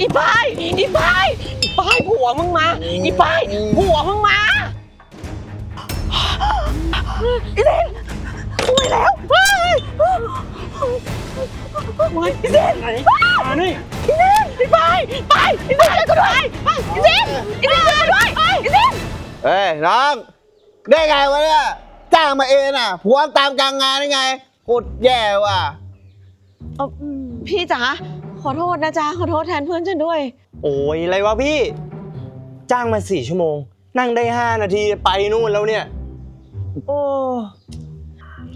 อีป้ายอีป้ายอีป้ายผัวมึงมา อีป้ายผัวมึงมาอีเดนช่วยแล้วเฮ้ยอีเดนมานี่อีเดนอีป้ายไปอีเดนช่วยกูด้วยอีเดนอีเดนช่วยกูด้วยอีเดนเฮ้ยน้องได้ไงวะเนี่ยจ้างมาเองอะผัวตามกลางงานได้ไงโคตรแย่ว่ะเอ่อพี่จ๋า ขอโทษนะจ๊ะ ขอโทษแทนเพื่อนฉันด้วย โอ้ยอะไรวะพี่ จ้างมาสี่ชั่วโมง นั่งได้ห้านาทีไปนู่นแล้วเนี่ย โอ้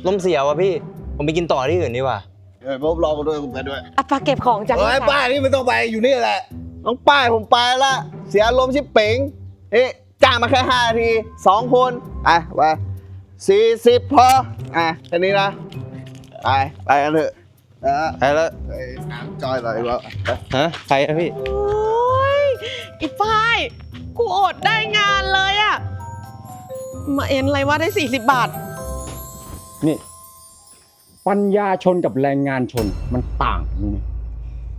ลมเสียวะพี่ ผมไปกินต่อที่อื่นดีกว่าเฮ้ยพบรอมาด้วยผมไปด้วยอะปาเก็บของจังเฮ้ยป้ายนี่ไม่ต้องไปอยู่นี่แหละน้องป้ายผมไปละเสียอารมณ์ชิบเป๋งเอ๊ะจ้างมาแค่ห้านาทีสองคนอะไปสี่สิบพออะแค่นี้นะไปไปกันเถอะ นะไปแล้วไปถามจอยหน่อยว่าฮะใครอะพี่ โอ้ยอีป้าย กูอดได้งานเลยอะมาเอ็นอะไรวะได้ 40 บาท นี่ ปัญญาชนกับแรงงานชนมันต่างกันรู้ไหม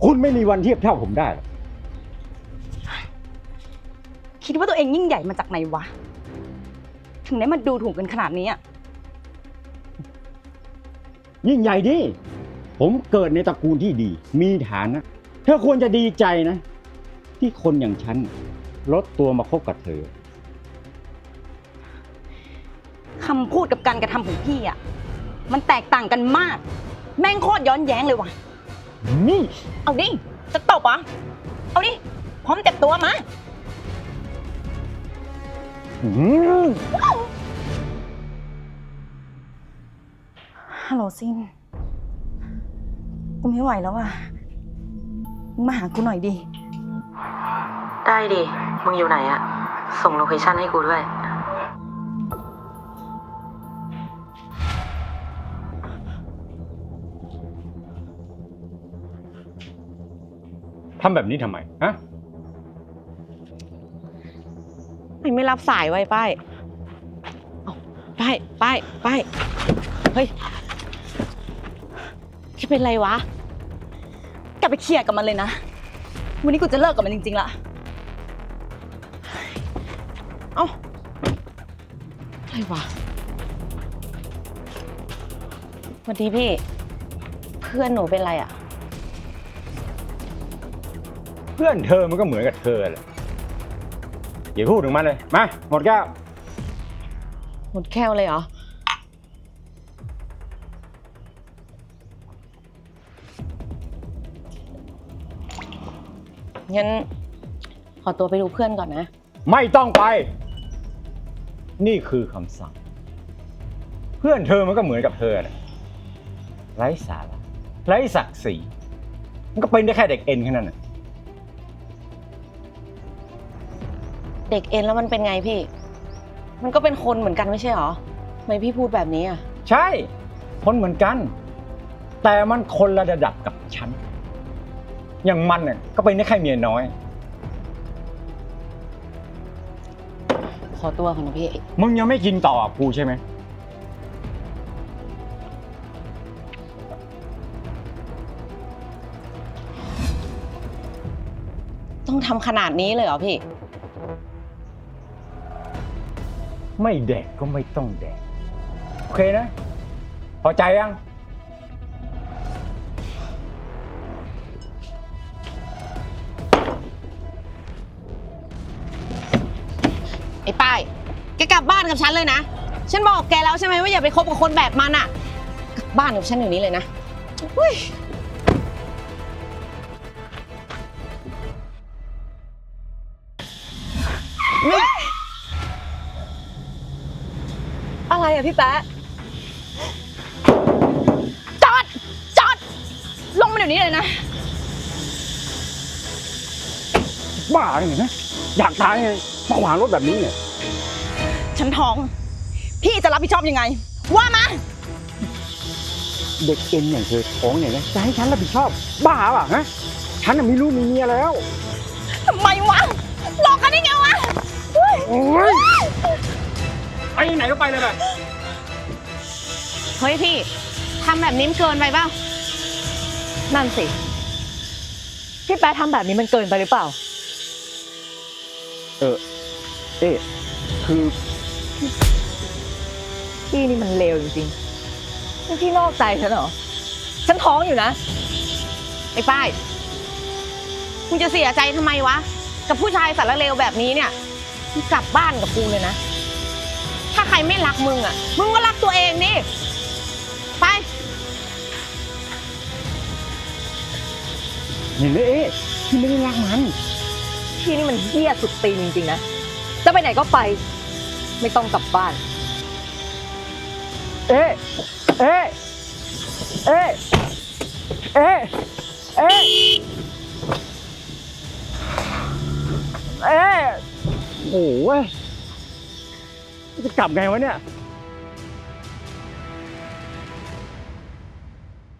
คุณไม่มีวันเทียบเท่าผมได้หรอกคิดว่าตัวเองยิ่งใหญ่มาจากไหนวะ ถึงได้มาดูถูกกันขนาดนี้อะยิ่งใหญ่ดิ ผมเกิดในตระกูลที่ดี มีฐานะ เธอควรจะดีใจนะ ที่คนอย่างฉันลดตัวมาคบกับเธอ คำพูดกับการกระทำของพี่อะมันแตกต่างกันมาก แม่งโคตรย้อนแย้งเลยวะนี่ เอาดิ จะตบเหรอเอาดิ พร้อมเจ็บตัวมา อืมฮัลโหลซิน กูไม่ไหวแล้วอะมึงมาหากูหน่อยดิ ได้ดิ มึงอยู่ไหนอะส่งโลเคชั่นให้กูด้วย ทำแบบนี้ทำไมฮะไม่ไม่รับสายไว้ป้ายเอาป้ายป้ายป้ายเฮ้ย แกเป็นไรวะ กลับไปเคลียร์กับมันเลยนะ วันนี้กูจะเลิกกับมันจริงๆละ เอ้าอะไรวะสวัสดีพี่ เพื่อนหนูเป็นไรอะเพื่อนเธอมันก็เหมือนกับเธอแหละอย่าพูดถึงมันเลย มา หมดแก้ว หมดแค่วเลยเหรอ งั้น ขอตัวไปดูเพื่อนก่อนนะ ไม่ต้องไป นี่คือคำสั่ง เพื่อนเธอมันก็เหมือนกับเธอแหละไร้สาระไร้ศักดิ์ศรีมันก็เป็นได้แค่เด็กเอ็นแค่นั้นน่ะเด็กเอ็นแล้วมันเป็นไงพี่ มันก็เป็นคนเหมือนกันไม่ใช่เหรอทำไมพี่พูดแบบนี้อะ ใช่ คนเหมือนกัน แต่มันคนละระดับกับฉัน อย่างมันเนี่ยก็เป็นได้แค่เมียน้อย ขอตัวก่อนนะพี่ มึงยังไม่กินต่อกับกูใช่ไหม ต้องทำขนาดนี้เลยเหรอพี่ ไม่แดกก็ไม่ต้องแดก โอเคนะ พอใจยัง ไอ้ป้าย แกกลับบ้านกับฉันเลยนะ ฉันบอกแกแล้วใช่ไหมว่าอย่าไปคบกับคนแบบมันอะกลับบ้านกับฉันอยู่นี้เลยนะอุ้ยอะไรอะพี่แป๊ะจอด จอด ลงมาเดี๋ยวนี้เลยนะ บ้าไงนะอยากตายไง มาขวางรถแบบนี้เนี่ย ฉันท้อง พี่จะรับผิดชอบยังไง ว่ามา เด็กเอ็นอย่างเธอท้องเนี่ยนะจะให้ฉันรับผิดชอบ บ้าป่ะฮะ ฉันน่ะมีลูกมีเมียแล้ว ทำไมวะ หลอกกันได้ไงวะโอ้ยไปไหนก็ไปเลยไปเฮ้ยพี่ทำแบบนี้มันเกินไปเปล่านั่นสิ พี่แป๊ะทำแบบนี้มันเกินไปหรือเปล่า เออ เอ๊ะคือพี่นี่มันเลวจริงๆนี่พี่นอกใจฉันเหรอ ฉันท้องอยู่นะ ไอ้ป้ายมึงจะเสียใจทำไมวะ กับผู้ชายสารเลวแบบนี้เนี่ยมึงกลับบ้านกับกูเลยนะ ถ้าใครไม่รักมึงอะ มึงก็รักตัวเองนี่ไปเห็นไหมเอ๊ะพี่ไม่ได้รักมัน พี่นี่มันเหี้ยสุดตีนจริงๆนะจะ ไปไหนก็ไป ไม่ต้องกลับบ้าน เอ๊ะ เอ๊ะ เอ๊ะ เอ๊ะ เอ๊ะ เอ๊ะโอ้โหเว้ยจะกลับไงวะเนี่ย